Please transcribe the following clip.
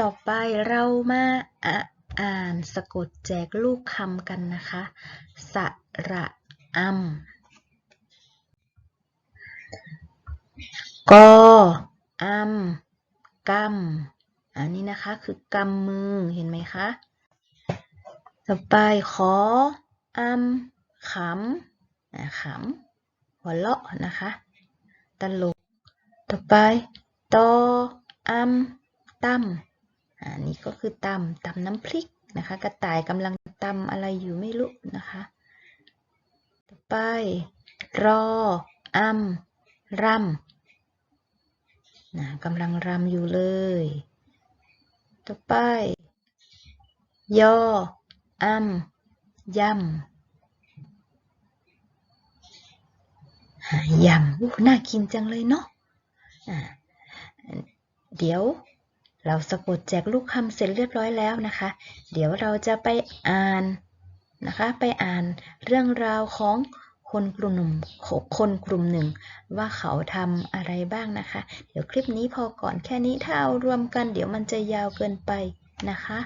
ต่อไปเรามาอ่านสะกดแจกลูกคำกันนะคะ สระอำกออำกำอันนี้นะคะคือกำมือเห็นไหมคะ ต่อไปขออำขำอะขำหัวเราะนะคะตลก ต่อไปตออำตำ อันนี้ก็คือตำตำน้ำพริกนะคะ กระต่ายกำลังตำอะไรอยู่ไม่รู้นะคะ ต่อไป รออำรำนะกำลังรำอยู่เลย ต่อไป ยออำยำยำน่ากินจังเลยเนาะะเดี๋ยว เราสะกดแจกลูกคำเสร็จเรียบร้อยแล้วนะคะ เดี๋ยวเราจะไปอ่านนะคะ ไปอ่านเรื่องราวของคนกลุ่มหนึ่งคนกลุ่มหนึ่ง ว่าเขาทำอะไรบ้างนะคะ เดี๋ยวคลิปนี้พอก่อนแค่นี้ถ้าเอารวมกัน เดี๋ยวมันจะยาวเกินไปนะคะ